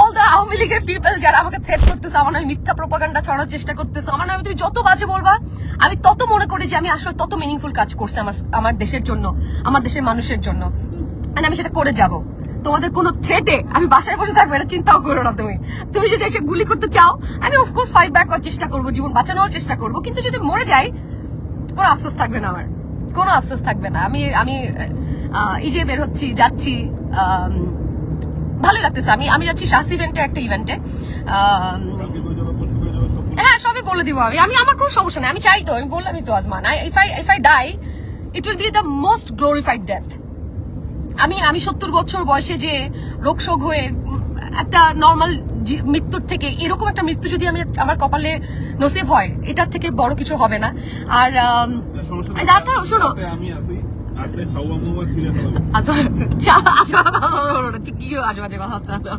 All the Awami লীগের people যারা আমাকে থ্রেট করতেছে, আমার নামে মিথ্যা প্রপাগান্ডা ছড়ানোর চেষ্টা করতেছে, আমার নামে তুমি যত বাজে বলবা, আমি তত মনে করি যে আমি আসলে তত মিনিংফুল কাজ করছি আমার আমার দেশের জন্য, আমার দেশের মানুষের জন্য। আমি সেটা করে যাব। তোমাদের কোনো থ্রেটে আমি বাসায় বসে থাকব, এটা চিন্তাও করো না তুমি। তুমি যদি এসে গুলি করতে চাও, আমি অফকোর্স ফাইট ব্যাক করার চেষ্টা করব, জীবন বাঁচানোর চেষ্টা করব, কিন্তু যদি মরে যাই, কোনো আফসোস থাকবে না আমার। কোনো আফসোস থাকবে না। আমি আমি এই যে বের হচ্ছি, যাচ্ছি ভালোই লাগতেছে। আমি আমি যাচ্ছি শাস ইভেন্টে একটা ইভেন্টে। হ্যাঁ সবই বলে দিব আমি। আমি আমার কোনো সমস্যা নেই। আমি চাই তো আমি বললামই তো Ajman if I if I die it will be the most glorified death আমি আমি সত্তর বছর বয়সে যে রোগ শোক হয়ে একটা নর্মাল মৃত্যুর থেকে এরকম একটা মৃত্যু যদি আমি আমার কপালে নসিব হয় এটার থেকে বড় কিছু হবে না। আর শোনো। আচ্ছা আচ্ছা আচ্ছা কথা বলো না, কি আজেবাজে কথাবার্তা কথা